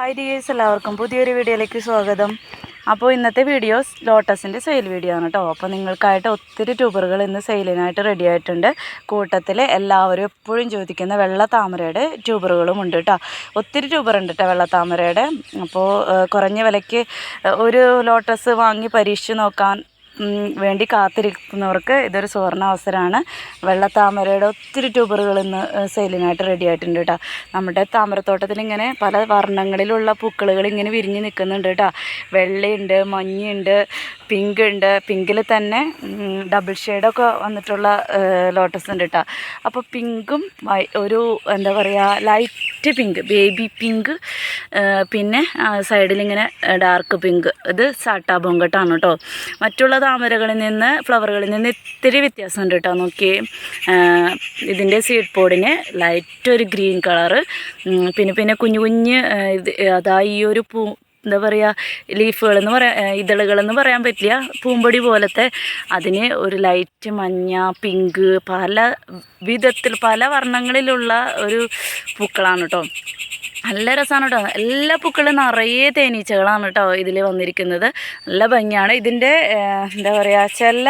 Hi dears എല്ലാവർക്കും പുതിയൊരു വീഡിയോയിലേക്ക് സ്വാഗതം. അപ്പോൾ ഇന്നത്തെ വീഡിയോസ് ലോട്ടസിന്റെ സെയിൽ വീഡിയോ ആണ് കേട്ടോ. അപ്പോൾ നിങ്ങൾക്കായിട്ട് ഒത്തിരി ട്യൂബറുകൾ ഇന്ന് സെയിലിനായിട്ട് റെഡി ആയിട്ടുണ്ട്. കൂട്ടത്തിൽ എല്ലാവരും എപ്പോഴും ചോദിക്കുന്ന വെള്ള താമരയുടെ ട്യൂബറുകളും ഉണ്ട് കേട്ടോ. ഒത്തിരി ട്യൂബർ ഉണ്ട് കേട്ടോ വെള്ള താമരയുടെ. അപ്പോൾ കുറഞ്ഞ വിലയ്ക്ക് ഒരു ലോട്ടസ് വാങ്ങി പരീക്ഷിച്ച് നോക്കാൻ വേണ്ടി കാത്തിരിക്കുന്നവർക്ക് ഇതൊരു സുവർണ അവസരമാണ് വെള്ളത്താമരയുടെ ഒത്തിരി ട്യൂബറുകൾ ഇന്ന് സെയിലിനായിട്ട് റെഡി ആയിട്ടുണ്ട് കേട്ടോ. നമ്മുടെ താമരത്തോട്ടത്തിൽ ഇങ്ങനെ പല വർണങ്ങളിലുള്ള പൂക്കളുകൾ ഇങ്ങനെ വിരിഞ്ഞ് നിൽക്കുന്നുണ്ട് കേട്ടോ. വെള്ളയുണ്ട് മഞ്ഞയുണ്ട് പിങ്ക് ഉണ്ട് പിങ്കിൽ തന്നെ ഡബിൾ ഷെയ്ഡൊക്കെ വന്നിട്ടുള്ള ലോട്ടസ് ഉണ്ട് കേട്ടോ. അപ്പോൾ പിങ്കും ഒരു എന്താ പറയുക ലൈറ്റ് പിങ്ക് ബേബി പിങ്ക് പിന്നെ സൈഡിൽ ഇങ്ങനെ ഡാർക്ക് പിങ്ക് ഇത് സാട്ടാ ബൊങ്കട്ടാണ് കേട്ടോ. മറ്റുള്ള താമരകളിൽ നിന്ന് ഫ്ലവറുകളിൽ നിന്ന് ഇത്തിരി വ്യത്യാസമുണ്ട് കേട്ടോ. നോക്കി ഇതിന്റെ സീഡ് പോഡിന് ലൈറ്റ് ഒരു ഗ്രീൻ കളറ് പിന്നെ പിന്നെ കുഞ്ഞു കുഞ്ഞ് ഇത് അതാ ഈ ഒരു പൂ എന്താ പറയുക ലീഫുകളെന്ന് പറയാ ഇതളുകളെന്ന് പറയാൻ പറ്റില്ല. പൂമ്പൊടി പോലത്തെ അതിന് ഒരു ലൈറ്റ് മഞ്ഞ പിങ്ക് പല വിധത്തിൽ പല വർണങ്ങളിലുള്ള ഒരു പൂക്കളാണ് കേട്ടോ. നല്ല രസമാണ് കേട്ടോ എല്ലാ പൂക്കളും നിറയെ തേനീച്ചകളാണ് കേട്ടോ ഇതിൽ വന്നിരിക്കുന്നത്. നല്ല ഭംഗിയാണ്. ഇതിന്റെ എന്താ പറയുക ചില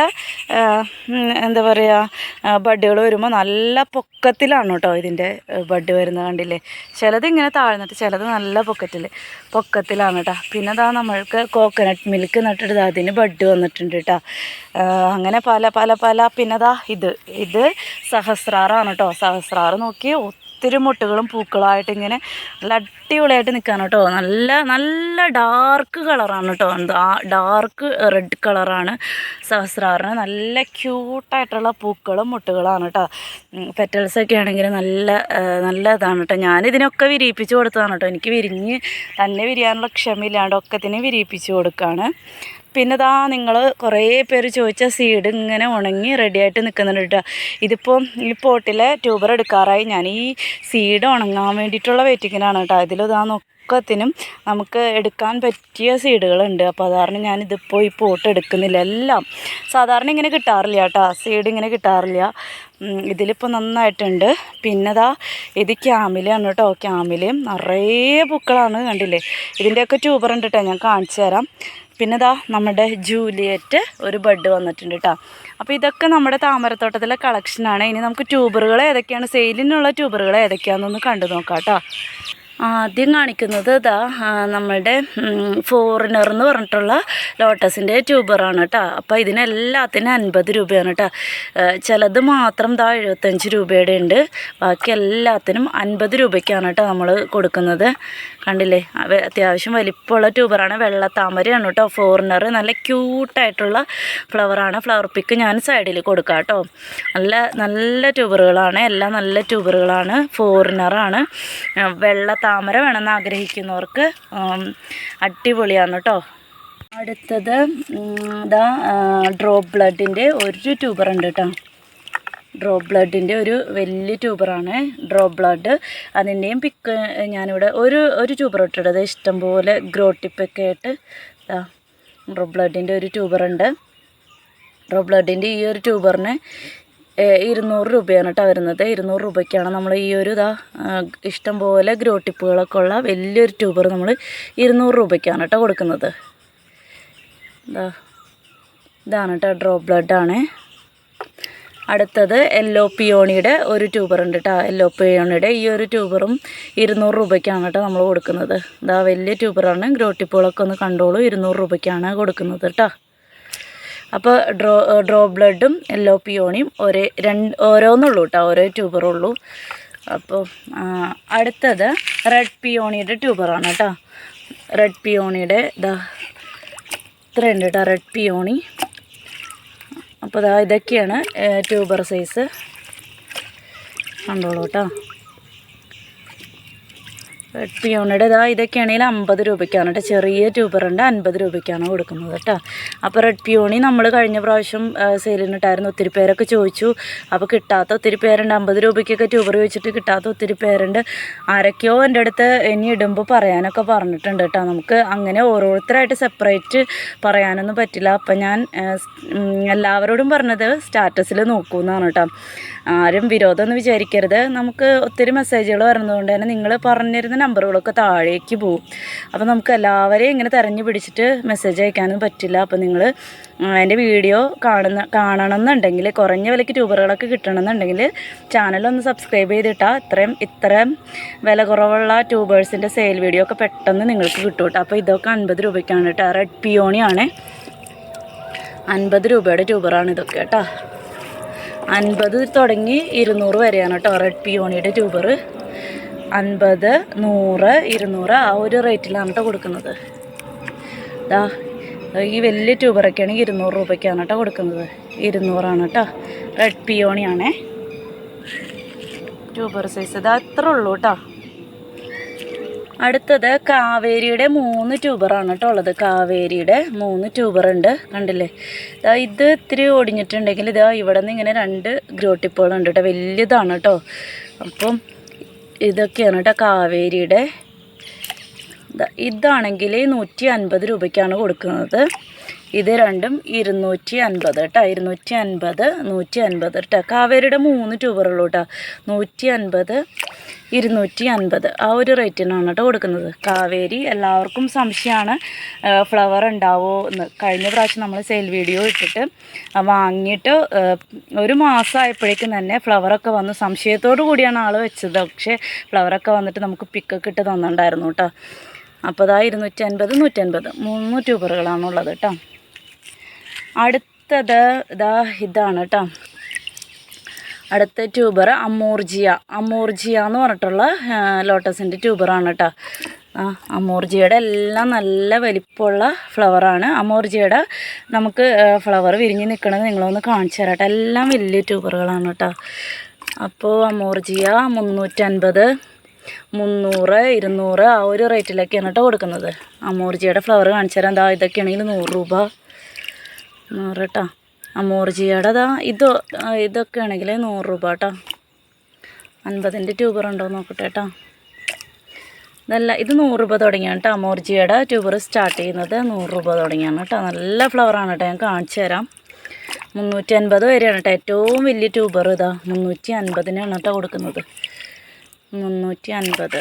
എന്താ പറയുക ബഡ്ഡുകൾ വരുമ്പോൾ നല്ല പൊക്കത്തിലാണ് കേട്ടോ ഇതിന്റെ ബഡ് വരുന്നത് കണ്ടില്ലേ? ചിലത് ഇങ്ങനെ താഴ്ന്നിട്ട് ചിലത് നല്ല പൊക്കത്തിൽ പൊക്കത്തിലാണ് കേട്ടോ പിന്നെ അതാ നമ്മൾക്ക് കോക്കനട്ട് മിൽക്ക് നട്ടിട്ട് അതിന് ബഡ് വന്നിട്ടുണ്ട് കേട്ടോ അങ്ങനെ പല പല പല. പിന്നെ അതാ ഇത് ഇത് സഹസ്രാറാണ് കേട്ടോ സഹസ്രാറ് നോക്കി ഒത്തിരി മുട്ടുകളും പൂക്കളായിട്ട് ഇങ്ങനെ നല്ല അടിപൊളിയായിട്ട് നിൽക്കുകയാണ് കേട്ടോ. നല്ല നല്ല ഡാർക്ക് കളറാണ് കേട്ടോ. ഡാർക്ക് റെഡ് കളറാണ് സഹസ്രാറിന്. നല്ല ക്യൂട്ടായിട്ടുള്ള പൂക്കളും മുട്ടുകളാണ് കേട്ടോ. പെറ്റൽസൊക്കെ ആണെങ്കിൽ നല്ല നല്ല ഇതാണ് കേട്ടോ. ഞാനിതിനൊക്കെ വിരിയിപ്പിച്ച് കൊടുത്തതാണ് കേട്ടോ. എനിക്ക് വിരിഞ്ഞ് തന്നെ വിരിയാനുള്ള ക്ഷമയില്ലാണ്ട് ഒക്കെ തന്നെ വിരിയിപ്പിച്ച് കൊടുക്കുകയാണ് പിന്നെ ദാ നിങ്ങൾ കുറേ പേര് ചോദിച്ച സീഡ് ഇങ്ങനെ ഉണങ്ങി റെഡിയായിട്ട് നിൽക്കുന്നുണ്ട് കേട്ടോ ഇതിപ്പോൾ ഈ പോട്ടിലെ ട്യൂബർ എടുക്കാറായി. ഞാൻ ഈ സീഡ് ഉണങ്ങാൻ വേണ്ടിയിട്ടുള്ള വെയിറ്റിങ്ങിനാണ് കേട്ടോ ഇതിലിതാ നൊക്കത്തിനും നമുക്ക് എടുക്കാൻ പറ്റിയ സീഡുകളുണ്ട് അപ്പോൾ അത് കാരണം ഞാനിതിപ്പോൾ ഈ പോട്ട് എടുക്കുന്നില്ല. എല്ലാം സാധാരണ ഇങ്ങനെ കിട്ടാറില്ല കേട്ടോ സീഡ് ഇങ്ങനെ കിട്ടാറില്ല. ഇതിലിപ്പോൾ നന്നായിട്ടുണ്ട്. പിന്നെ ദാ ഇത് ക്യാമിലാണ് കേട്ടോ ക്യാമിലയും നിറയെ പൂക്കളാണ് കണ്ടില്ലേ? ഇതിന്റെയൊക്കെ ട്യൂബർ ഉണ്ട് കേട്ടോ ഞാൻ കാണിച്ചു തരാം പിന്നെ ഇതാ നമ്മുടെ ജൂലിയറ്റ് ഒരു ബഡ് വന്നിട്ടുണ്ട് കേട്ടോ അപ്പോൾ ഇതൊക്കെ നമ്മുടെ താമരത്തോട്ടത്തിലെ കളക്ഷനാണ് ഇനി നമുക്ക് ട്യൂബറുകൾ ഏതൊക്കെയാണ്? സെയിലിനുള്ള ട്യൂബറുകൾ ഏതൊക്കെയാണെന്നൊന്ന് കണ്ടു നോക്കാം കേട്ടോ ആദ്യം കാണിക്കുന്നത് ഇതാ നമ്മുടെ ഫോറിനർ എന്ന് പറഞ്ഞിട്ടുള്ള ലോട്ടസിന്റെ ട്യൂബറാണ് കേട്ടോ അപ്പോൾ ഇതിനെല്ലാത്തിനും അൻപത് രൂപയാണ് കേട്ടോ ചിലത് മാത്രം ഇതാ എഴുപത്തഞ്ച് രൂപയുടെ ഉണ്ട്. ബാക്കി എല്ലാത്തിനും അൻപത് രൂപയ്ക്കാണ് കേട്ടോ നമ്മൾ കൊടുക്കുന്നത്. കണ്ടില്ലേ? അത്യാവശ്യം വലിപ്പമുള്ള ട്യൂബറാണ്. വെള്ള താമരയാണ് കേട്ടോ. ഫോറിനർ നല്ല ക്യൂട്ടായിട്ടുള്ള ഫ്ലവറാണ് ഫ്ലവർ പിക്ക് ഞാൻ സൈഡിൽ കൊടുക്കാം കേട്ടോ. നല്ല നല്ല ട്യൂബറുകളാണ്. എല്ലാം നല്ല ട്യൂബറുകളാണ്. ഫോറിനറാണ് വെള്ള താമര വേണമെന്ന് ആഗ്രഹിക്കുന്നവർക്ക് അടിപൊളിയാണ് കേട്ടോ. അടുത്തത് ഇതാ ഡ്രോപ്പ് ബ്ലഡിന്റെ ഒരു ട്യൂബർ ഉണ്ട് കേട്ടോ. ഡ്രോപ്പ് ബ്ലഡിന്റെ ഒരു വലിയ ട്യൂബറാണ് ഡ്രോപ്പ് ബ്ലഡ് അതിന്റെയും പിക്ക് ഞാനിവിടെ ഒരു ഒരു ട്യൂബർ ഇട്ടിട്ടത് ഇഷ്ടംപോലെ ഗ്രോ ടിപ്പൊക്കെ ആയിട്ട് ഡ്രോപ്പ് ബ്ലഡിന്റെ ഒരു ട്യൂബറുണ്ട് ഡ്രോപ്പ് ബ്ലഡിന്റെ ഈ ഒരു ട്യൂബറിന് ഇരുന്നൂറ് രൂപയാണ് കേട്ടോ വരുന്നത്. ഇരുന്നൂറ് രൂപയ്ക്കാണ് നമ്മൾ ഈ ഒരു ഇതാ ഇഷ്ടംപോലെ ഗ്രോ ടിപ്പുകളൊക്കെ ഉള്ള വലിയൊരു ട്യൂബർ നമ്മൾ ഇരുന്നൂറ് രൂപയ്ക്കാണ് കേട്ടോ കൊടുക്കുന്നത്. ഇതാ ഇതാണ് കേട്ടോ ഡ്രോപ്പ് ബ്ലഡാണ് അടുത്തത് യെല്ലോ പിയോണിയുടെ ഒരു ട്യൂബർ ഉണ്ട് കേട്ടോ യെല്ലോ പിയോണിയുടെ ഈ ഒരു ട്യൂബറും ഇരുന്നൂറ് രൂപയ്ക്കാണ് കേട്ടോ നമ്മൾ കൊടുക്കുന്നത്. ഇതാ വലിയ ട്യൂബറാണ് ഗ്രോട്ടിപ്പുകളൊക്കെ ഒന്ന് കണ്ടോളൂ. ഇരുന്നൂറ് രൂപയ്ക്കാണ് കൊടുക്കുന്നത് കേട്ടോ അപ്പോൾ ഡ്രോ ഡ്രോ ബ്ലഡും യെല്ലോ പിയോണിയും ഒരേ രണ്ട് ഓരോന്നുള്ളൂ കേട്ടോ ഓരോ ട്യൂബറുള്ളൂ അപ്പോൾ അടുത്തത് റെഡ് പിയോണിയുടെ ട്യൂബറാണ് കേട്ടോ റെഡ് പിയോണിയുടെ ഇതാ ഇത്രയുണ്ട് കേട്ടോ റെഡ് പിയോണി അപ്പോൾ ഇതാ ഇതൊക്കെയാണ് ട്യൂബർ സൈസ്. കണ്ടോളൂ കേട്ടോ. റെഡ് പിയോണിയുടെ ഇതാ ഇതൊക്കെയാണെങ്കിൽ അമ്പത് രൂപയ്ക്കാണ് കേട്ടോ. ചെറിയ ട്യൂബറുണ്ട് അൻപത് രൂപയ്ക്കാണ് കൊടുക്കുന്നത് കേട്ടോ. അപ്പോൾ റെഡ് പിയോണി നമ്മൾ കഴിഞ്ഞ പ്രാവശ്യം സെയിലിനിട്ടായിരുന്നു ഒത്തിരി പേരൊക്കെ ചോദിച്ചു. അപ്പോൾ കിട്ടാത്ത ഒത്തിരി പേരുണ്ട് അമ്പത് രൂപയ്ക്കൊക്കെ ട്യൂബർ ചോദിച്ചിട്ട് കിട്ടാത്ത ഒത്തിരി പേരുണ്ട്. ആരൊക്കെയോ എന്റെ അടുത്ത് ഇനി ഇടുമ്പോൾ പറയാനൊക്കെ പറഞ്ഞിട്ടുണ്ട് കേട്ടോ. നമുക്ക് അങ്ങനെ ഓരോരുത്തരായിട്ട് സെപ്പറേറ്റ് പറയാനൊന്നും പറ്റില്ല. അപ്പം ഞാൻ എല്ലാവരോടും പറഞ്ഞത് സ്റ്റാറ്റസിൽ നോക്കൂ എന്നാണ് കേട്ടോ. ആരും വിരോധമൊന്നും വിചാരിക്കരുത്. നമുക്ക് ഒത്തിരി മെസ്സേജുകൾ വരുന്നതുകൊണ്ട് തന്നെ നിങ്ങൾ പറഞ്ഞിരുന്ന നമ്പറുകളൊക്കെ താഴേക്ക് പോകും അപ്പോൾ നമുക്ക് എല്ലാവരെയും ഇങ്ങനെ തിരഞ്ഞു പിടിച്ചിട്ട് മെസ്സേജ് അയക്കാനും പറ്റില്ല. അപ്പോൾ നിങ്ങൾ എന്റെ വീഡിയോ കാണുന്ന കാണണമെന്നുണ്ടെങ്കിൽ കുറഞ്ഞ വിലയ്ക്ക് ട്യൂബറുകളൊക്കെ കിട്ടണമെന്നുണ്ടെങ്കിൽ ചാനലൊന്ന് സബ്സ്ക്രൈബ് ചെയ്തിട്ടാൽ ഇത്രയും ഇത്രയും വില കുറവുള്ള ട്യൂബേഴ്സിന്റെ സെയിൽ വീഡിയോ ഒക്കെ പെട്ടെന്ന് നിങ്ങൾക്ക് കിട്ടും കേട്ടോ അപ്പോൾ ഇതൊക്കെ അൻപത് രൂപയ്ക്കാണ് കേട്ടോ റെഡ് പിയോണിയാണ് അൻപത് രൂപയുടെ ട്യൂബറാണ് ഇതൊക്കെ കേട്ടോ അൻപത് തുടങ്ങി ഇരുന്നൂറ് വരെയാണ് കേട്ടോ റെഡ് പിയോണിയുടെ ട്യൂബർ അൻപത് നൂറ് ഇരുന്നൂറ് ആ ഒരു റേറ്റിലാണ് കേട്ടോ കൊടുക്കുന്നത്. ദാ ഈ വലിയ ട്യൂബറൊക്കെ ആണെങ്കിൽ ഇരുന്നൂറ് രൂപയ്ക്കാണ് കേട്ടോ കൊടുക്കുന്നത്. ഇരുന്നൂറാണ് കേട്ടോ റെഡ് പിയോണിയാണേ ട്യൂബർ സൈസ് ഇത് അത്ര ഉള്ളൂ കേട്ടോ അടുത്തത് കാവേരിയുടെ മൂന്ന് ട്യൂബറാണ് കേട്ടോ ഉള്ളത്. കാവേരിയുടെ മൂന്ന് ട്യൂബറുണ്ട്. കണ്ടില്ലേ? ഇത് ഇത്തിരി ഒടിഞ്ഞിട്ടുണ്ടെങ്കിൽ ഇതാ ഇവിടെ നിന്ന് ഇങ്ങനെ രണ്ട് ഗ്രോട്ടിപ്പുകളുണ്ട് കേട്ടോ. വലിയതാണ് കേട്ടോ. അപ്പം ഇതൊക്കെയാണ് കേട്ടോ കാവേരിയുടെ. ഇതാണെങ്കിൽ നൂറ്റി അൻപത് രൂപയ്ക്കാണ് കൊടുക്കുന്നത്. ഇത് രണ്ടും ഇരുന്നൂറ്റി അൻപത് കേട്ടോ. ഇരുന്നൂറ്റി അൻപത് നൂറ്റി അൻപത് കേട്ടോ. കാവേരിയുടെ മൂന്ന് ട്യൂബറുള്ളൂ കേട്ടോ. നൂറ്റി അൻപത് ഇരുന്നൂറ്റി അൻപത് ആ ഒരു റേറ്റിനാണ് കേട്ടോ കൊടുക്കുന്നത്. കാവേരി എല്ലാവർക്കും സംശയമാണ്. ഫ്ലവർ ഉണ്ടാവോ എന്ന്. കഴിഞ്ഞ പ്രാവശ്യം നമ്മൾ സെയിൽ വീഡിയോ ഇട്ടിട്ട് വാങ്ങിയിട്ട് ഒരു മാസമായപ്പോഴേക്കും തന്നെ ഫ്ലവറൊക്കെ വന്ന്. സംശയത്തോടു കൂടിയാണ് ആൾ വെച്ചത്. പക്ഷേ ഫ്ലവറൊക്കെ വന്നിട്ട് നമുക്ക് പിക്കൊക്കെ ഇട്ട് തന്നിട്ടുണ്ടായിരുന്നു കേട്ടോ. അപ്പോൾ അതാ ഇരുന്നൂറ്റി അൻപത് നൂറ്റൻപത്. മൂന്ന് ട്യൂബറുകളാണുള്ളത് കേട്ടോ. അടുത്തത് ഇതാ ഇതാണ് കേട്ടോ. അടുത്ത ട്യൂബർ അമൂർജിയ. അമൂർജിയ എന്ന് പറഞ്ഞിട്ടുള്ള ലോട്ടസിന്റെ ട്യൂബറാണ് കേട്ടോ ആ അമ്മൂർജിയുടെ എല്ലാം നല്ല വലിപ്പമുള്ള ഫ്ലവറാണ്. അമ്മൂർജിയുടെ നമുക്ക് ഫ്ലവർ വിരിഞ്ഞ് നിൽക്കണത് നിങ്ങളൊന്ന് കാണിച്ചു തരാം കേട്ടോ എല്ലാം വലിയ ട്യൂബറുകളാണ് കേട്ടോ അപ്പോൾ അമ്മൂർജിയ മുന്നൂറ്റൻപത് മുന്നൂറ് ഇരുന്നൂറ് ആ ഒരു റേറ്റിലൊക്കെയാണ് കേട്ടോ കൊടുക്കുന്നത്. അമ്മൂർജിയുടെ ഫ്ലവർ കാണിച്ചു തരാം. എന്താ ഇതൊക്കെയാണെങ്കിൽ നൂറ് രൂപ. നൂറ് കേട്ടോ അമൂർജിയുടെ അതാ ഇത് ഇതൊക്കെ ആണെങ്കിൽ നൂറ് രൂപ കേട്ടോ അൻപതിന്റെ ട്യൂബർ ഉണ്ടോ നോക്കട്ടെ കേട്ടോ നല്ല ഇത് നൂറ് രൂപ തുടങ്ങിയാണ് കേട്ടോ അമോർജിയുടെ ട്യൂബർ സ്റ്റാർട്ട് ചെയ്യുന്നത് നൂറ് രൂപ തുടങ്ങിയാണ് കേട്ടോ നല്ല ഫ്ലവറാണ് കേട്ടോ ഞാൻ കാണിച്ചു തരാം. മുന്നൂറ്റി അൻപത് വരെയാണ് കേട്ടോ ഏറ്റവും വലിയ ട്യൂബർ ഇതാ. മുന്നൂറ്റി അൻപതിനാണ് കേട്ടോ കൊടുക്കുന്നത്. മുന്നൂറ്റി അൻപത്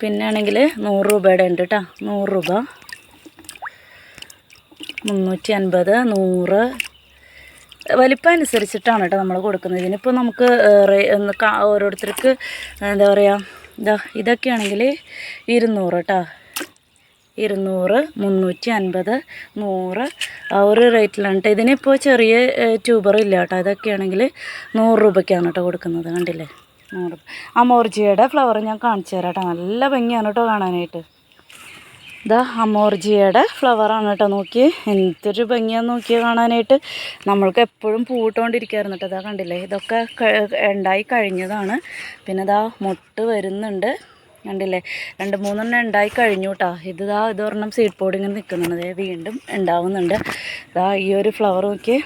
പിന്നെ ആണെങ്കിൽ നൂറ് രൂപയുടെ ഉണ്ട് കേട്ടോ നൂറ് രൂപ. മുന്നൂറ്റി അൻപത് നൂറ്. വലിപ്പം അനുസരിച്ചിട്ടാണ് കേട്ടോ നമ്മൾ കൊടുക്കുന്നത്. ഇതിനിപ്പോൾ നമുക്ക് ഓരോരുത്തർക്ക് എന്താ പറയുക ഇതാ ഇതൊക്കെയാണെങ്കിൽ ഇരുന്നൂറ് കേട്ടോ ഇരുന്നൂറ് മുന്നൂറ്റി അൻപത് നൂറ്. ആ ഒരു റേറ്റിലാണ് കേട്ടോ ഇതിനിപ്പോൾ ചെറിയ ട്യൂബർ ഇല്ല കേട്ടോ ഇതൊക്കെയാണെങ്കിൽ നൂറ് രൂപയ്ക്കാണ് കേട്ടോ കൊടുക്കുന്നത്. കണ്ടില്ലേ? നൂറ് ആ മോർജിയുടെ ഫ്ലവർ ഞാൻ കാണിച്ചു തരാം കേട്ടോ നല്ല ഭംഗിയാണ് കേട്ടോ കാണാനായിട്ട്. ഇതാ അമോർജിയയുടെ ഫ്ലവറാണ് കേട്ടോ നോക്കി എന്തൊരു ഭംഗിയാന്ന് നോക്കി കാണാനായിട്ട്. നമ്മൾക്ക് എപ്പോഴും പൂവിട്ടുകൊണ്ടിരിക്കുകയായിരുന്നു കേട്ടോ ഇതാ കണ്ടില്ലേ? ഇതൊക്കെ ഉണ്ടായി കഴിഞ്ഞതാണ്. പിന്നെ ഇതാ മൊട്ട് വരുന്നുണ്ട് കണ്ടില്ലേ? രണ്ട് മൂന്നെണ്ണം ഉണ്ടായി കഴിഞ്ഞു കേട്ടോ. ഇത് ഇതാ ഇതൊരെണ്ണം സീഡ് പോഡിങ്ങനെ നിൽക്കുന്നുണ്ട്. വീണ്ടും ഉണ്ടാവുന്നുണ്ട്. ഇതാ ഈ ഒരു ഫ്ലവർ നോക്കിയേ.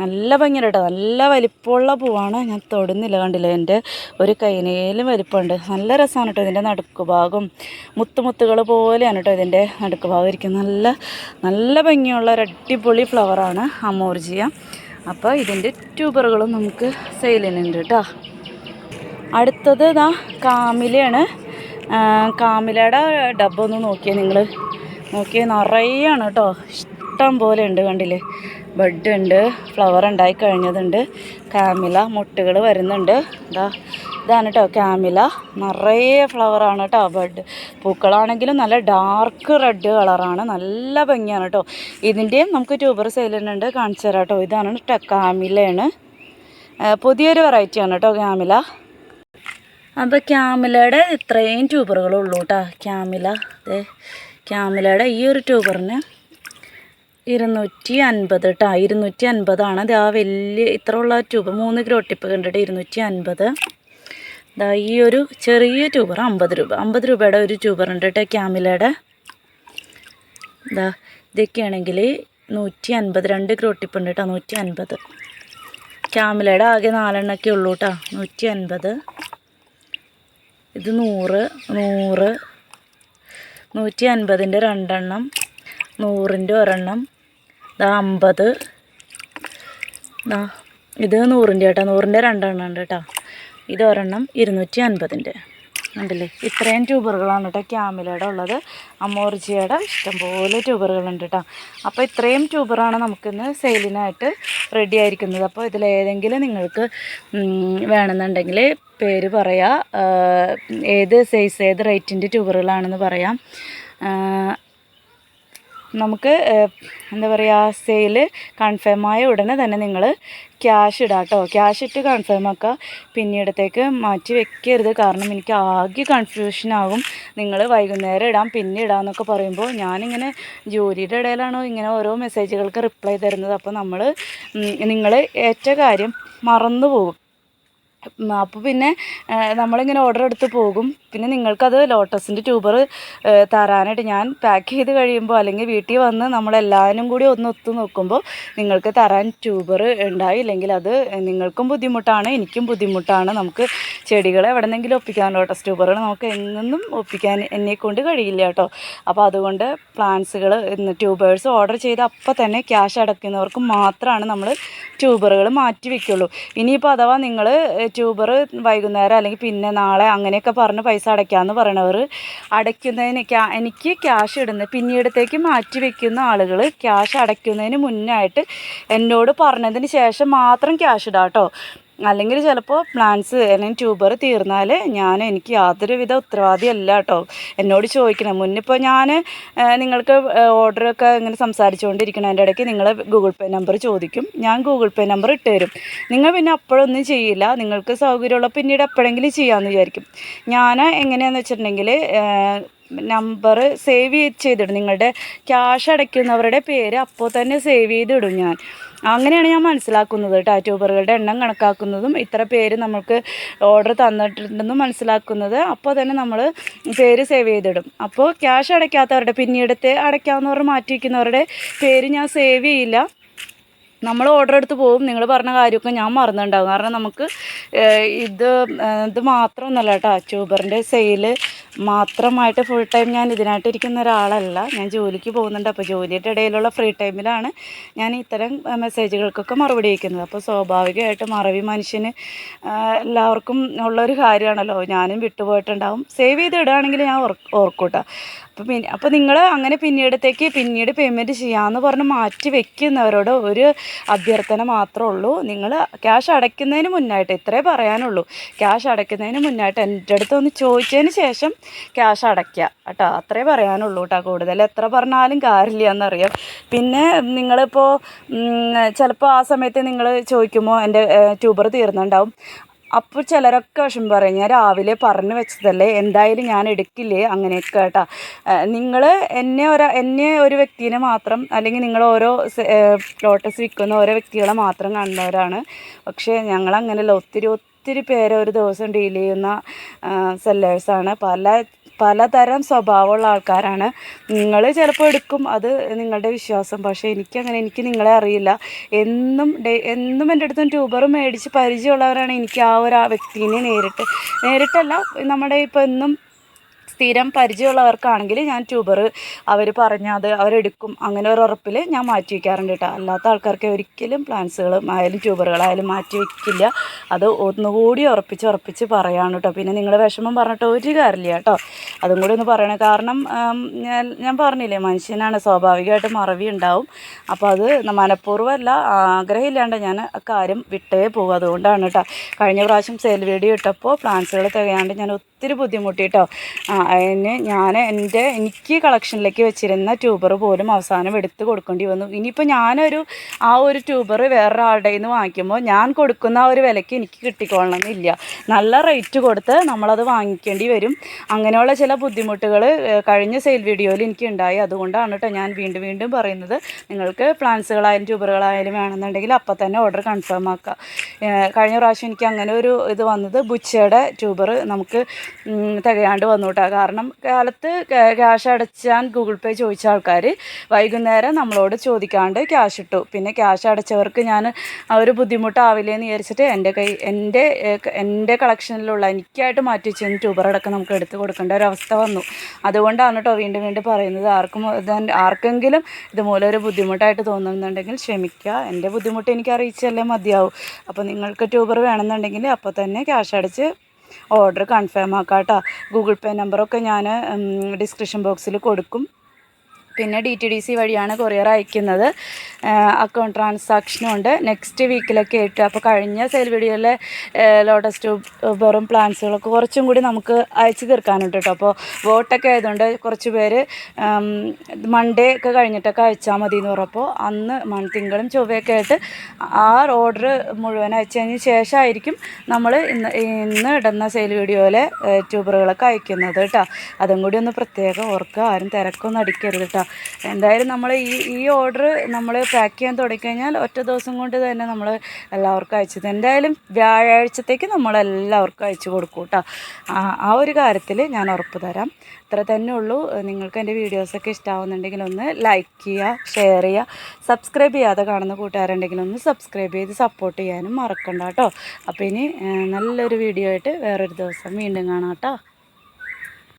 നല്ല ഭംഗിയുണ്ട് കേട്ടോ. നല്ല വലിപ്പമുള്ള പൂവാണ്. ഞാൻ തൊടുന്നില്ല കണ്ടില്ല. എന്റെ ഒരു കൈനേലും വലിപ്പമുണ്ട്. നല്ല രസമാണ് കേട്ടോ ഇതിന്റെ നടുക്ക് ഭാഗം മുത്തുമുത്തുകൾ പോലെയാണ് കേട്ടോ ഇതിന്റെ നടുക്ക് ഭാഗം ഇരിക്കുന്നത് നല്ല നല്ല ഭംഗിയുള്ള ഒരു അടിപൊളി ഫ്ലവറാണ് അമോർജിയ. അപ്പോൾ ഇതിന്റെ ട്യൂബറുകളും നമുക്ക് സെയിലിനുണ്ട് കേട്ടോ. അടുത്തത് ഇതാ കാമിലയാണ്. കാമിലയുടെ ഡബ്ബ ഒന്ന് നോക്കിയേ നിങ്ങൾ. നോക്കിയാൽ നിറയാണ് കേട്ടോ. ഇഷ്ടം പോലെ ഉണ്ട് കണ്ടില്ലേ. ബഡ് ഉണ്ട് ഫ്ലവർ ഉണ്ടായി കഴിഞ്ഞതുണ്ട്. കാമില മുട്ടുകൾ വരുന്നുണ്ട്. ഇതാ ഇതാണ് കേട്ടോ കാമില. നിറയെ ഫ്ലവറാണ് കേട്ടോ ബഡ്. പൂക്കളാണെങ്കിലും നല്ല ഡാർക്ക് റെഡ് കളറാണ് നല്ല ഭംഗിയാണ് കേട്ടോ ഇതിന്റെയും നമുക്ക് ട്യൂബർ സെയിലുണ്ട് കാണിച്ചു തരാം കേട്ടോ ഇതാണ് കേട്ടോ കാമിലയാണ്. പുതിയൊരു വെറൈറ്റിയാണ് കേട്ടോ കാമില. അപ്പോൾ ക്യാമിലയുടെ ഇത്രയും ട്യൂബറുകളുള്ളൂ കേട്ടോ ക്യാമില അതെ ക്യാമിലയുടെ ഈ ഒരു ട്യൂബറിന് ഇരുന്നൂറ്റി അൻപത് കേട്ടോ ഇരുന്നൂറ്റി അൻപതാണ് അത് ആ വലിയ ഇത്ര ഉള്ള ട്യൂബ്. മൂന്ന് കിലോ ടിപ്പ് കണ്ടിട്ട് ഇരുന്നൂറ്റി അൻപത് ദാ ഈ ഒരു ചെറിയ ട്യൂബർ അമ്പത് രൂപ. അമ്പത് രൂപയുടെ ഒരു ട്യൂബർ ഉണ്ട് കേട്ടോ ക്യാമിലയുടെ. ഇതാ ഇതൊക്കെയാണെങ്കിൽ നൂറ്റി അൻപത് രണ്ട് കിലോ ടിപ്പ് ഉണ്ട് കേട്ടോ നൂറ്റി അൻപത് ക്യാമിലയുടെ ആകെ നാലെണ്ണൊക്കെ ഉള്ളൂ കേട്ടോ നൂറ്റി അൻപത് ഇത് നൂറ് നൂറ്. നൂറ്റി അൻപതിന്റെ രണ്ടെണ്ണം. നൂറിന്റെ ഒരെണ്ണം. ഇതാ അമ്പത്. ഇതാ ഇത് നൂറിന്റെ കേട്ടോ. നൂറിന്റെ രണ്ടെണ്ണം ഉണ്ട് കേട്ടോ. ഇത് ഒരെണ്ണം ഇരുന്നൂറ്റി അൻപതിന്റെ. ഉണ്ടല്ലേ ഇത്രയും ട്യൂബറുകളാണ് കേട്ടോ ക്യാമിലയുടെ ഉള്ളത്. ഇഷ്ടം ഇഷ്ടംപോലെ ട്യൂബറുകളുണ്ട് കേട്ടോ. അപ്പോൾ ഇത്രയും ട്യൂബറാണ് നമുക്കിന്ന് സെയിലിനായിട്ട് റെഡി ആയിരിക്കുന്നത്. അപ്പോൾ ഇതിലേതെങ്കിലും നിങ്ങൾക്ക് വേണമെന്നുണ്ടെങ്കിൽ പേര് പറയാം. ഏത് സൈസ് ഏത് റേറ്റിന്റെ ട്യൂബറുകളാണെന്ന് പറയാം. നമുക്ക് എന്താ പറയുക സെയിൽ കൺഫേം ആയ ഉടനെ തന്നെ നിങ്ങൾ ക്യാഷ് ഇടാം കേട്ടോ ക്യാഷ് ഇട്ട് കൺഫേം ആക്കുക പിന്നീടത്തേക്ക് മാറ്റി വെക്കരുത്. കാരണം എനിക്ക് ആകെ കൺഫ്യൂഷൻ ആകും. നിങ്ങൾ വൈകുന്നേരം ഇടാം പിന്നെ ഇടാമെന്നൊക്കെ പറയുമ്പോൾ ഞാനിങ്ങനെ ജോലിയുടെ ഇടയിലാണോ ഇങ്ങനെ ഓരോ മെസ്സേജുകൾക്ക് റിപ്ലൈ തരുന്നത്? അപ്പോൾ നമ്മൾ നിങ്ങൾ ഏറ്റ കാര്യം മറന്നു പോകും. അപ്പോൾ പിന്നെ നമ്മളിങ്ങനെ ഓർഡർ എടുത്ത് പോകും. പിന്നെ നിങ്ങൾക്കത് ലോട്ടസിന്റെ ട്യൂബർ തരാനായിട്ട് ഞാൻ പാക്ക് ചെയ്ത് കഴിയുമ്പോൾ അല്ലെങ്കിൽ വീട്ടിൽ വന്ന് നമ്മളെല്ലാവരും കൂടി ഒന്ന് ഒത്തു നോക്കുമ്പോൾ നിങ്ങൾക്ക് തരാൻ ട്യൂബർ ഉണ്ടായില്ലെങ്കിൽ അത് നിങ്ങൾക്കും ബുദ്ധിമുട്ടാണ് എനിക്കും ബുദ്ധിമുട്ടാണ്. നമുക്ക് ചെടികളെ എവിടെന്നെങ്കിലും ഒപ്പിക്കാൻ ലോട്ടസ് ട്യൂബറുകൾ നമുക്ക് എന്നും ഒപ്പിക്കാൻ എന്നെ കൊണ്ട് കഴിയില്ല കേട്ടോ. അപ്പോൾ അതുകൊണ്ട് പ്ലാന്റ്സുകൾ ട്യൂബേഴ്സ് ഓർഡർ ചെയ്ത് അപ്പോൾ തന്നെ ക്യാഷ് അടയ്ക്കുന്നവർക്ക് മാത്രമാണ് നമ്മൾ ട്യൂബറുകൾ മാറ്റി വയ്ക്കുള്ളൂ ഇനിയിപ്പോൾ അഥവാ നിങ്ങൾ ട്യൂബർ വൈകുന്നേരം അല്ലെങ്കിൽ പിന്നെ നാളെ അങ്ങനെയൊക്കെ പറഞ്ഞ് പൈസ അടയ്ക്കാമെന്ന് പറയണവർ അടയ്ക്കുന്നതിന് എനിക്ക് ക്യാഷ് ഇടുന്ന പിന്നീടത്തേക്ക് മാറ്റി വെക്കുന്ന ആളുകൾ ക്യാഷ് അടയ്ക്കുന്നതിന് മുന്നായിട്ട് എന്നോട് പറഞ്ഞതിന് ശേഷം മാത്രം ക്യാഷ് ഇടാം കേട്ടോ അല്ലെങ്കിൽ ചിലപ്പോൾ പ്ലാൻസ് അല്ലെങ്കിൽ ട്യൂബർ തീർന്നാൽ ഞാൻ എനിക്ക് യാതൊരുവിധ ഉത്തരവാദിയല്ല കേട്ടോ എന്നോട് ചോദിക്കണം. മുന്നിപ്പോൾ ഞാൻ നിങ്ങൾക്ക് ഓർഡറൊക്കെ ഇങ്ങനെ സംസാരിച്ചുകൊണ്ടിരിക്കണതിന്റെ ഇടയ്ക്ക് നിങ്ങളെ ഗൂഗിൾ പേ നമ്പർ ചോദിക്കും. ഞാൻ ഗൂഗിൾ പേ നമ്പർ ഇട്ട് തരും. നിങ്ങൾ പിന്നെ അപ്പോഴൊന്നും ചെയ്യില്ല. നിങ്ങൾക്ക് സൗകര്യമുള്ള പിന്നീട് എപ്പോഴെങ്കിലും ചെയ്യാമെന്ന് വിചാരിക്കും. ഞാൻ എങ്ങനെയാണെന്ന് വെച്ചിട്ടുണ്ടെങ്കിൽ നമ്പർ സേവ് ചെയ്തിടും. നിങ്ങളുടെ ക്യാഷ് അടയ്ക്കുന്നവരുടെ പേര് അപ്പോൾ തന്നെ സേവ് ചെയ്തിടും ഞാൻ. അങ്ങനെയാണ് ഞാൻ മനസ്സിലാക്കുന്നത് ടാറ്റൂബറുകളുടെ എണ്ണം കണക്കാക്കുന്നതും ഇത്ര പേര് നമ്മൾക്ക് ഓർഡർ തന്നിട്ടുണ്ടെന്നും മനസ്സിലാക്കുന്നത്. അപ്പോൾ തന്നെ നമ്മൾ പേര് സേവ് ചെയ്തിടും. അപ്പോൾ ക്യാഷ് അടയ്ക്കാത്തവരുടെ പിന്നീടത്തെ അടയ്ക്കാവുന്നവർ മാറ്റിയിരിക്കുന്നവരുടെ പേര് ഞാൻ സേവ് ചെയ്യില്ല. നമ്മൾ ഓർഡർ എടുത്ത് പോകും. നിങ്ങൾ പറഞ്ഞ കാര്യമൊക്കെ ഞാൻ മറന്നിട്ടുണ്ടാകും കാരണം നമുക്ക് ഇത് ഇത് മാത്രമൊന്നുമല്ല കേട്ടോ. ട്യൂബറിന്റെ സെയിൽ മാത്രമായിട്ട് ഫുൾ ടൈം ഞാൻ ഇതിനായിട്ട് ഇരിക്കുന്ന ഒരാളല്ല. ഞാൻ ജോലിക്ക് പോകുന്നുണ്ട്. അപ്പോൾ ജോലിയുടെ ഇടയിലുള്ള ഫ്രീ ടൈമിലാണ് ഞാൻ ഇത്തരം മെസ്സേജുകൾക്കൊക്കെ മറുപടി വയ്ക്കുന്നത് അപ്പോൾ സ്വാഭാവികമായിട്ടും മറവി മനുഷ്യന് എല്ലാവർക്കും ഉള്ളൊരു കാര്യമാണല്ലോ. ഞാനും വിട്ടുപോയിട്ടുണ്ടാവും. സേവ് ചെയ്ത് ഇടുകയാണെങ്കിൽ ഞാൻ ഓർ ഓർക്കൂട്ടോ. അപ്പോൾ പിന്നെ അപ്പോൾ നിങ്ങൾ അങ്ങനെ പിന്നീടത്തേക്ക് പിന്നീട് പേയ്മെന്റ് ചെയ്യാമെന്ന് പറഞ്ഞ് മാറ്റി വെക്കുന്നവരോട് ഒരു അഭ്യർത്ഥന മാത്രമേ ഉള്ളൂ. നിങ്ങൾ ക്യാഷ് അടയ്ക്കുന്നതിന് മുന്നായിട്ട് ഇത്രേ പറയാനുള്ളൂ. ക്യാഷ് അടയ്ക്കുന്നതിന് മുന്നായിട്ട് എന്റെ അടുത്ത് ഒന്ന് ചോദിച്ചതിന് ശേഷം ക്യാഷ് അടയ്ക്കുക കേട്ടോ അത്രേ പറയാനുള്ളൂ കേട്ടോ കൂടുതൽ. എത്ര പറഞ്ഞാലും കാര്യമില്ല എന്നറിയാം. പിന്നെ നിങ്ങളിപ്പോൾ ചിലപ്പോൾ ആ സമയത്ത് നിങ്ങൾ ചോദിക്കുമ്പോൾ എന്റെ ട്യൂബർ തീർന്നുണ്ടാവും അപ്പോൾ ചിലരൊക്കെ വിഷമം പറയും ഞാൻ രാവിലെ പറഞ്ഞു വെച്ചതല്ലേ എന്തായാലും ഞാൻ എടുക്കില്ലേ? അങ്ങനെയൊക്കെ കേട്ടാ. നിങ്ങൾ എന്നെ ഒരു എന്നെ ഒരു വ്യക്തിനെ മാത്രം അല്ലെങ്കിൽ നിങ്ങൾ ഓരോ ലോട്ടസ് വിൽക്കുന്ന ഓരോ വ്യക്തികളെ മാത്രം കാണുന്നവരാണ്. പക്ഷേ ഞങ്ങളങ്ങനെയല്ല ഒത്തിരി ഒത്തിരി പേരെ ഒരു ദിവസം ഡീൽ ചെയ്യുന്ന സെല്ലേഴ്സാണ് പല പലതരം സ്വഭാവമുള്ള ആൾക്കാരാണ്. നിങ്ങൾ ചിലപ്പോൾ എടുക്കും അത് നിങ്ങളുടെ വിശ്വാസം. പക്ഷേ എനിക്കങ്ങനെ എനിക്ക് നിങ്ങളെ അറിയില്ല. എന്നും എന്നും എന്റെ അടുത്തും ട്യൂബറും മേടിച്ച് പരിചയമുള്ളവരാണ് എനിക്ക് ആ ഒരു വ്യക്തിനെ നേരിട്ട്. നേരിട്ടല്ല നമ്മുടെ ഇപ്പം എന്നും സ്ഥിരം പരിചയമുള്ളവർക്കാണെങ്കിൽ ഞാൻ ട്യൂബർ അവർ പറഞ്ഞാൽ അത് അവരെടുക്കും. അങ്ങനെ ഒരു ഉറപ്പിൽ ഞാൻ മാറ്റി വയ്ക്കാറുണ്ട് കേട്ടോ. അല്ലാത്ത ആൾക്കാർക്ക് ഒരിക്കലും പ്ലാന്റ്സുകളും ആയാലും ട്യൂബറുകളായാലും മാറ്റി വയ്ക്കില്ല. അത് ഒന്നുകൂടി ഉറപ്പിച്ച് ഉറപ്പിച്ച് പറയാണ് കേട്ടോ. പിന്നെ നിങ്ങൾ വിഷമം പറഞ്ഞിട്ട് ഒരു കാര്യമില്ല കേട്ടോ. അതും കൂടി ഒന്ന് പറയണേ. കാരണം ഞാൻ ഞാൻ പറഞ്ഞില്ലേ മനുഷ്യനാണ്. സ്വാഭാവികമായിട്ട് മറവി ഉണ്ടാവും. അപ്പോൾ അത് മനഃപൂർവമല്ല ആഗ്രഹമില്ലാണ്ട് ഞാൻ കാര്യം വിട്ടേ പോകും. അതുകൊണ്ടാണ് കേട്ടോ. കഴിഞ്ഞ പ്രാവശ്യം സെയിൽ വീഡിയോ ഇട്ടപ്പോൾ പ്ലാന്റ്സുകൾ തികയാണ്ട് ഞാൻ ഒത്തിരി ബുദ്ധിമുട്ടി കേട്ടോ അതിന് ഞാൻ എന്റെ എനിക്ക് കളക്ഷനിലേക്ക് വെച്ചിരുന്ന ട്യൂബർ പോലും അവസാനം എടുത്ത് കൊടുക്കേണ്ടി വന്നു. ഇനിയിപ്പോൾ ഞാനൊരു ആ ഒരു ട്യൂബർ വേറൊരാളുടെ നിന്ന് വാങ്ങിക്കുമ്പോൾ ഞാൻ കൊടുക്കുന്ന ആ ഒരു വിലയ്ക്ക് എനിക്ക് കിട്ടിക്കൊള്ളണം എന്നില്ല നല്ല റേറ്റ് കൊടുത്ത് നമ്മളത് വാങ്ങിക്കേണ്ടി വരും. അങ്ങനെയുള്ള ചില ബുദ്ധിമുട്ടുകൾ കഴിഞ്ഞ സെയിൽ വീഡിയോയിൽ എനിക്ക് ഉണ്ടായി അതുകൊണ്ടാണ് കേട്ടോ ഞാൻ വീണ്ടും വീണ്ടും പറയുന്നത്. നിങ്ങൾക്ക് പ്ലാൻസുകളായാലും ട്യൂബറുകളായാലും വേണമെന്നുണ്ടെങ്കിൽ അപ്പം തന്നെ ഓർഡർ കൺഫേം ആക്കുക കഴിഞ്ഞ പ്രാവശ്യം എനിക്ക് അങ്ങനെ ഒരു ഇത് വന്നത്. ബുച്ചയുടെ ട്യൂബർ നമുക്ക് തികയാണ്ട് വന്നു കേട്ടോ കാരണം കാലത്ത് ക്യാ- ക്യാഷ് അടച്ചാൻ ഗൂഗിൾ പേ ചോദിച്ച ആൾക്കാർ വൈകുന്നേരം നമ്മളോട് ചോദിക്കാണ്ട് ക്യാഷ് ഇട്ടു. പിന്നെ ക്യാഷ് അടച്ചവർക്ക് ഞാൻ ആ ഒരു ബുദ്ധിമുട്ടാവില്ലേ എന്ന് വിചാരിച്ചിട്ട് എന്റെ കൈ എന്റെ എന്റെ കളക്ഷനിലുള്ള എനിക്കായിട്ട് മാറ്റി വെച്ച് ട്യൂബർ അടക്കം നമുക്ക് എടുത്ത് കൊടുക്കേണ്ട ഒരു അവസ്ഥ വന്നു. അതുകൊണ്ടാണ് കേട്ടോ വീണ്ടും വീണ്ടും പറയുന്നത്. ആർക്കും ആർക്കെങ്കിലും ഇതുമൂലം ഒരു ബുദ്ധിമുട്ടായിട്ട് തോന്നുന്നുണ്ടെങ്കിൽ ക്ഷമിക്കുക എന്റെ ബുദ്ധിമുട്ട് എനിക്ക് അറിയിച്ചല്ലേ മതിയാവും. അപ്പോൾ നിങ്ങൾക്ക് ട്യൂബർ വേണമെന്നുണ്ടെങ്കിൽ അപ്പോൾ തന്നെ ക്യാഷ് അടച്ച് ഓർഡർ കൺഫേം ആക്കാം കേട്ടോ ഗൂഗിൾ പേ നമ്പറൊക്കെ ഞാൻ ഡിസ്ക്രിപ്ഷൻ ബോക്സിൽ കൊടുക്കും. പിന്നെ ഡി ടി ഡി സി വഴിയാണ് കൊറിയർ അയക്കുന്നത്. അക്കൗണ്ട് ട്രാൻസാക്ഷനും ഉണ്ട്. നെക്സ്റ്റ് വീക്കിലൊക്കെ ആയിട്ട് അപ്പോൾ കഴിഞ്ഞ സെയിൽ വീഡിയോയിലെ ലോട്ടസ് ട്യൂബറും പ്ലാൻസുകളൊക്കെ കുറച്ചും കൂടി നമുക്ക് അയച്ചു തീർക്കാനുണ്ട് കേട്ടോ അപ്പോൾ വോട്ടൊക്കെ ആയതുകൊണ്ട് കുറച്ച് പേര് മൺഡേ ഒക്കെ കഴിഞ്ഞിട്ടൊക്കെ അയച്ചാൽ മതി എന്ന് പറഞ്ഞപ്പോൾ അന്ന് മൺ തിങ്കളും ചൊവ്വയൊക്കെ ആയിട്ട് ആ ഓർഡർ മുഴുവൻ അയച്ചതിന് ശേഷമായിരിക്കും നമ്മൾ ഇന്ന് ഇന്ന് ഇടുന്ന സെയിൽ വീഡിയോയിലെ ട്യൂബറുകളൊക്കെ അയക്കുന്നത് കേട്ടോ അതും കൂടി ഒന്ന് പ്രത്യേകം ഓർക്കുക ആരും തിരക്കൊന്നും അടിക്കരുത് കേട്ടോ എന്തായാലും നമ്മൾ ഈ ഈ ഓർഡർ നമ്മൾ പാക്ക് ചെയ്യാൻ തുടങ്ങിക്കഴിഞ്ഞാൽ ഒറ്റ ദിവസം കൊണ്ട് തന്നെ നമ്മൾ എല്ലാവർക്കും അയച്ചത് എന്തായാലും വ്യാഴാഴ്ചത്തേക്ക് നമ്മൾ എല്ലാവർക്കും അയച്ചു കൊടുക്കും കേട്ടോ. ആ ഒരു കാര്യത്തിൽ ഞാൻ ഉറപ്പ് തരാം. ഇത്ര തന്നെ ഉള്ളൂ. നിങ്ങൾക്ക് എന്റെ വീഡിയോസൊക്കെ ഇഷ്ടമാവുന്നുണ്ടെങ്കിൽ ഒന്ന് ലൈക്ക് ചെയ്യുക ഷെയർ ചെയ്യുക സബ്സ്ക്രൈബ് ചെയ്യാതെ കാണുന്ന കൂട്ടുകാരുണ്ടെങ്കിൽ ഒന്ന് സബ്സ്ക്രൈബ് ചെയ്ത് സപ്പോർട്ട് ചെയ്യാനും മറക്കണ്ട കേട്ടോ. അപ്പോൾ ഇനി നല്ലൊരു വീഡിയോ ആയിട്ട് വേറൊരു ദിവസം വീണ്ടും കാണാം കേട്ടോ.